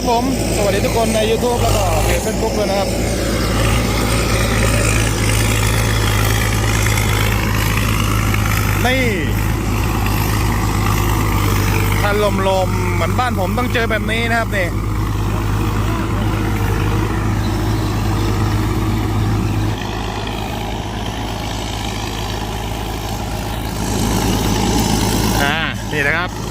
ครับผม สวัสดีทุกคนใน YouTube แล้วก็เพจ Facebook ด้วยนะครับ นี่ถ้าลมลมๆเหมือนบ้านผมต้องเจอแบบนี้นะครับนี่อ่านี่นะครับ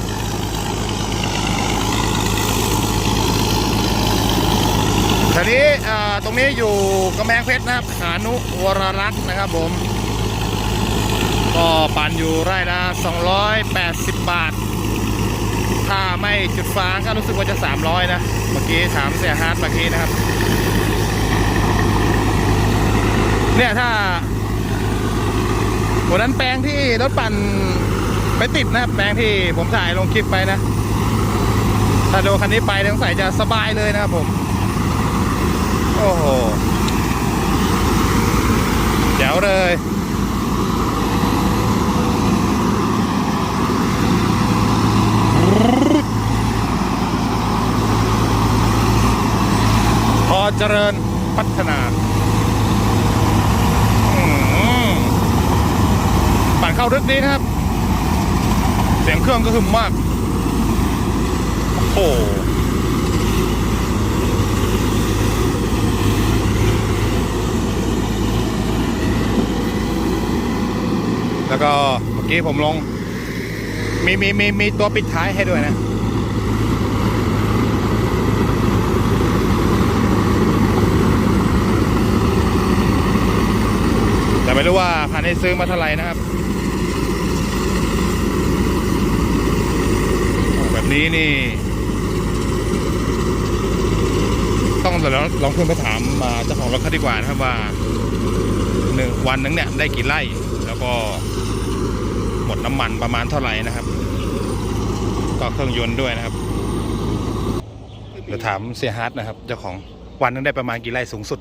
นี้ตรงนี้อยู่กำแพงเพชรนะครับขานุวรรัตน์นะครับผม ก็ปั่นอยู่ไร่ละ280 บาท ถ้าไม่จุดฟางก็รู้สึกว่าจะ 300 นะ เมื่อกี้ถามเสียฮาร์ดเมื่อกี้นะครับ เนี่ยถ้าวันนั้นแปลงที่รถปั่นไปติดนะแปลงที่ผมถ่ายลงคลิปไปนะ ถ้าโดนคันนี้ไปสงสัยจะสบายเลยนะครับผม โอ้โหแจ๋วเลยพอเจริญพัฒนาปั่นเข้ารึกดีนะครับ เสียงเครื่องก็หึมมาก โอ้โห แล้ว ก็เมื่อกี้ผมลง มีมีมีมีตัวปิดท้ายให้ด้วยนะแต่ไม่รู้ว่าคันนี้ซื้อมาเท่าไหร่นะครับ แบบนี้นี่ ต้องเดี๋ยวเราลองขึ้นไปถามมาเจ้าของรถเขาดีกว่านะครับว่าหนึ่งวันหนึงเนี่ยได้กี่ไร่แล้วก็ หมดน้ำมันประมาณเท่าไหร่นะครับ ก็เครื่องยนต์ด้วยนะครับเดี๋ยวถามเสียฮาร์ดนะครับ เจ้าของวันหนึงได้ประมาณกี่ไร่สูงสุด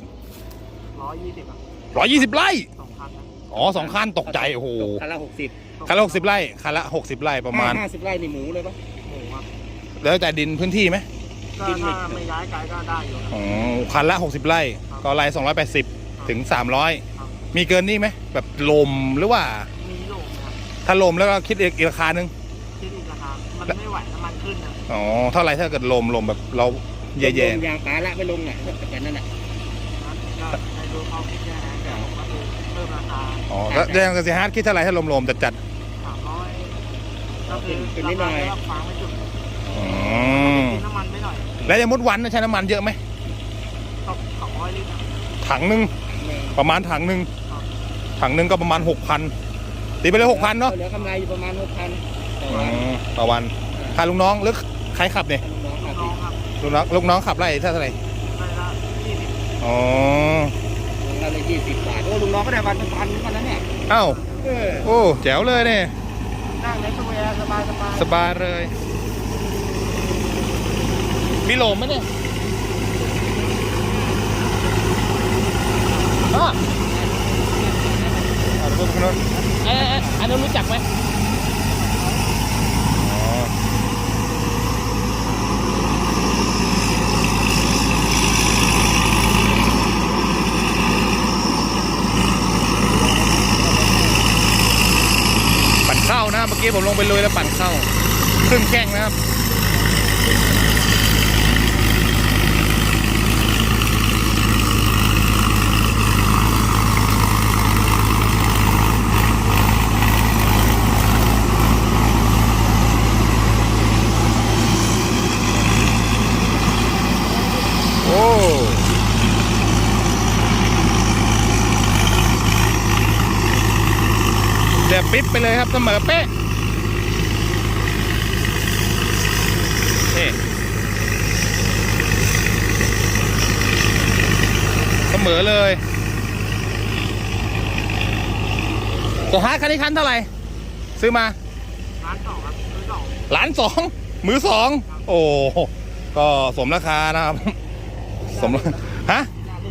ร้อยยี่สิบอะร้อยยี่สิบไร่สองพันนะอ๋อสองคันตกใจโอ้โหคันละหกสิบคันละหกสิบไร่คันละหกสิบไร่ประมาณห้าสิบไร่ในหมูเลยปะหมูครับแล้วแต่ดินพื้นที่ไหมก็กินไม่ถ้าไม่ย้ายไกลก็ได้อยู่ครับอ๋อคันละหกสิบไร่ก็ไร่สองร้อยแปดสิบถึงสามร้อยครับมีเกินนี่ไหมแบบลมหรือว่า ถ้าลมแล้วก็คิดอีกอีกราคาหนึ่งคิดอีกราคามันไม่ไหวน้ำมันขึ้นนะอ๋อเท่าไหรถ้าเกิดลมลมแบบเราแย่ลงยางปลาละไม่ลงอะแบบนั้นอะก็ในดูเขาคิดแค่นั้นแต่ผมก็คือเพิ่มราคาๆอ๋อแล้วแรงกับเสียฮาร์ดคิดเท่าไหรถ้าลมลมจัดจัดสามร้อยก็คือราคาแล้วฟังไม่จุดๆอ๋อกินน้ำมันไม่หน่อยแล้วอย่างมุดวันนะใช้น้ำมันเยอะไหมตกสองร้อยลิตรนะถังหนึ่งประมาณถังหนึ่งถังหนึ่งก็ประมาณหกพัน ตีไปเลยหกพันเนาะเหลือกำไรอยู่ประมาณหกพันต่ออ๋วันอต่อวันค่าลูกน้องหรือใครขับเนี่ยน้องครับน้องครับลูกน้องลูกน้องขับไล่เท่าไหร่ได้ละยี่สิบอ๋อลงละเลยยี่สิบบาทโอ้ลุงน้องก็ได้วันเป็นพันเหมือนกันนะเนี่ยเอ้าเออโอ้แจ๋วเลยเนี่ยนั่งในตู้แอร์สบายสบายสบายเลย มีโหลมไหมเนี่ยอะอะเดี๋ยวไปคนนู้นเอันนั้นรู้จักไหมปั่นเข้านะเมื่อกี้ผมลงไปเลยแล้วปั่นเข้าครึ่งแข้งนะครับ โอ้ เดี๋ยวปิ๊บไปเลยครับเสมอเป๊ะนี่เสมอเลยสหาคันนี้คันเท่าไหร่ ซื้อมาร้านสองครับซื้อสองล้านสองมือสองโอ้ก็สมราคานะครับ สมราฮะ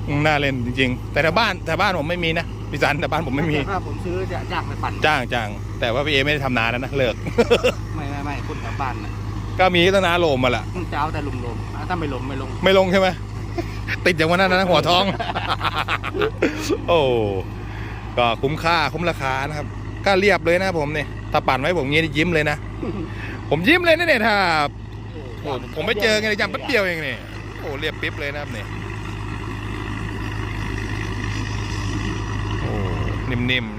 อืมน่าเล่นจริง ๆ แต่แถวบ้านแถวบ้านผมไม่มีนะ พี่สันแถวบ้านผมไม่มี ถ้าผมซื้อจะอยากไปปั่นจ้างจ้างแต่ว่าพี่เอไม่ได้ทำนานแล้วนะเลิก ไม่ไม่ไม่คุณแถวบ้านน่ะก็มีตั้งนานโลมมาแหละจะเอาแต่ลมๆถ้าไม่ลมไม่ลงไม่ลงใช่ไหม ติดอย่างวันนั้นนะหัวท้อง โอ้ก็คุ้มค่าคุ้มราคานะครับ ก็เรียบเลยนะผมเนี่ยถ้าปั่นไว้ผมงี้นี่ยิ้มเลยนะ ผมยิ้มเลยนะเนี่ยถ้า โอ้ผมไปเจอกันในจำแป๊บเดียวเองเนี่ยโอ้เรียบปิ๊บเลยนะครับเนี่ยโอ้ นิ่มๆ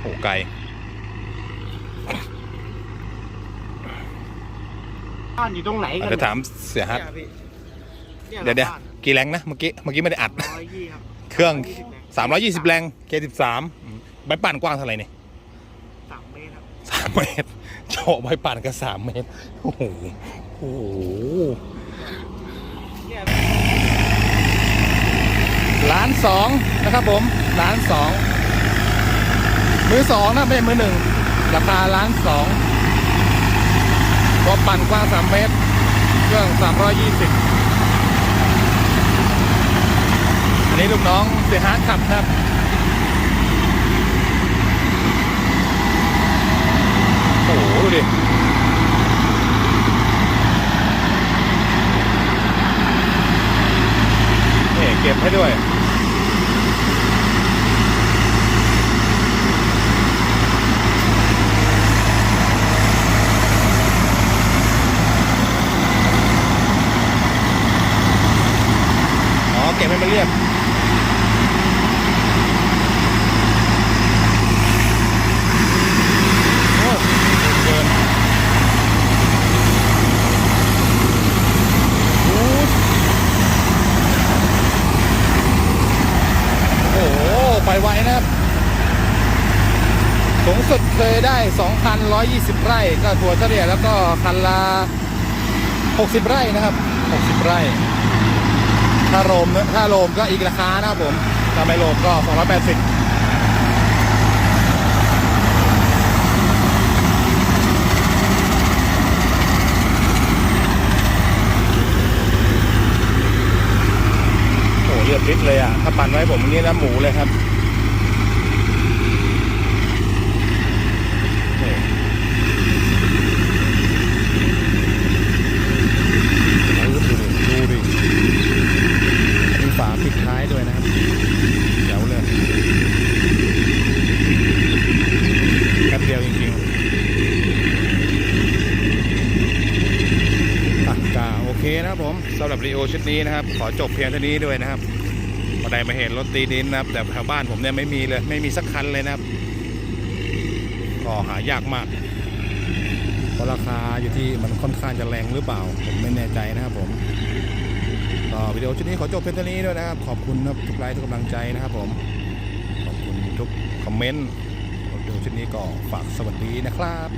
โอ้ไกลบ้านอยู่ตรงไหนกันเดี๋ยวถามเสียฮัทเนี่ยเดี๋ยวเดี๋ยวบ้านกี่แรงนะเมื่อกี้เมื่อกี้ไม่ได้อัดร้อยยี่ครับเครื่องยี่สิบแรง320 แรง K13 ใบปั่นกว้างเท่าไหร่เนี่ยสามเมตรครับสามเมตรโฉบใบปั่นก็สามเมตร โอ้โหโอ้โห เนี่ย ล้านสองนะครับผมล้านสองมือสองนะไม่ใช่มือหนึ่งราคาล้านสองก็ปั่นกว้างสามเมตร เครื่องสามร้อยยี่สิบอันนี้ลูกน้องเสียฮาร์ดขับครับ โอ้โห ดูดิ นี่เก็บให้ด้วย อ๋อ เก็บให้มันเรียบ โอ้เกินโอ้โอ้โห ไปไวนะครับ สูงสุด เคยได้ 2 คัน 120 ไร่ ก็ถั่วเฉลี่ยแล้วก็คันละ 60 ไร่นะครับ 60 ไร่ ถ้าโรมนะถ้าโรมก็อีกราคานะครับผม ถ้าไม่โรมก็ 280โอ้โหเลือดริดเลยอะ ถ้าปั่นไว้ผมอย่างนี้นะหมูเลยครับนี่ดูดิดูดิมีฝาปิดท้ายด้วยนะครับเดี๋ยวเลยแป๊บเดียวจริงๆอะก็โอเค นะครับผมสำหรับรีโอชุดนี้นะครับ ขอจบเพียงเท่านี้ด้วยนะครับพอได้มาเห็นรถตีดินนะครับ แต่แถวบ้านผมเนี่ยไม่มีเลยไม่มีสักคันเลยนะครับ ก็หายากมากเพราะราคาอยู่ที่มันค่อนข้างจะแรงหรือเปล่า ผมไม่แน่ใจนะครับผมก็วิดีโอชุดนี้ขอจบเพียงเท่านี้ด้วยนะครับ ขอบคุณนะครับทุกไลค์ทุกกำลังใจนะครับผมขอบคุณทุกคอมเมนต์วิดีโอชุดนี้ก็ฝากสวัสดีนะครับ